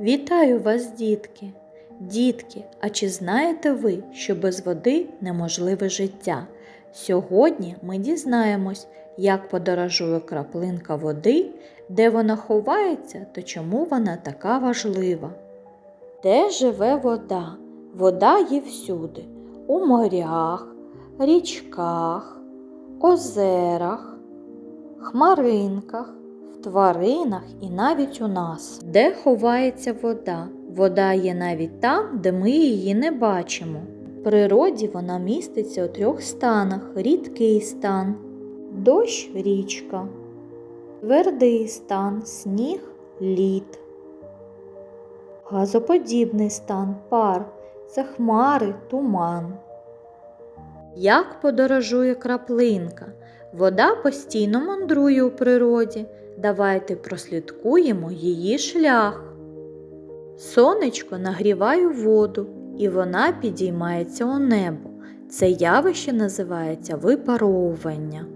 Вітаю вас, дітки! Дітки, а чи знаєте ви, що без води неможливе життя? Сьогодні ми дізнаємось, як подорожує краплинка води, де вона ховається та чому вона така важлива. Де живе вода? Вода є всюди, у морях, річках, озерах, хмаринках, тваринах і навіть у нас. Де ховається вода? Вода є навіть там, де ми її не бачимо. В природі вона міститься у трьох станах: рідкий стан, дощ річка, твердий стан, сніг, лід. Газоподібний стан пар це хмари, туман. Як подорожує краплинка? Вода постійно мандрує у природі. Давайте прослідкуємо її шлях. Сонечко нагріває воду, і вона підіймається у небо. Це явище називається випаровування.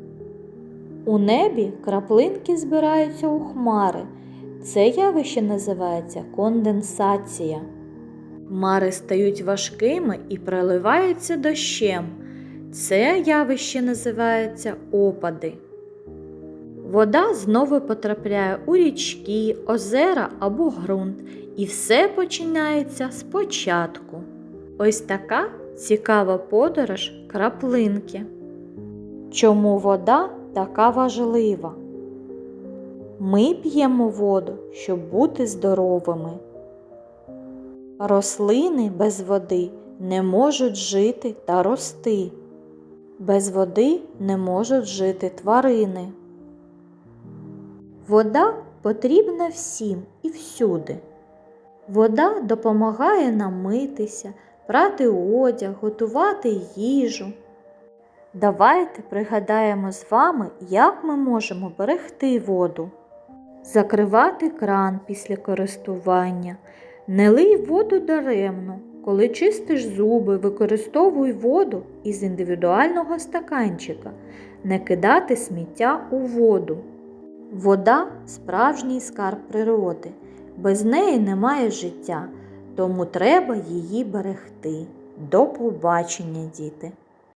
У небі краплинки збираються у хмари. Це явище називається конденсація. Хмари стають важкими і проливаються дощем. Це явище називається опади. Вода знову потрапляє у річки, озера або ґрунт, і все починається спочатку. Ось така цікава подорож краплинки. Чому вода така важлива? Ми п'ємо воду, щоб бути здоровими. Рослини без води не можуть жити та рости. Без води не можуть жити тварини. Вода потрібна всім і всюди. Вода допомагає нам митися, прати одяг, готувати їжу. Давайте пригадаємо з вами, як ми можемо берегти воду. Закривати кран після користування. Не лий воду даремно. Коли чистиш зуби, використовуй воду із індивідуального стаканчика. Не кидати сміття у воду. Вода справжній скарб природи. Без неї немає життя, тому треба її берегти. До побачення, діти!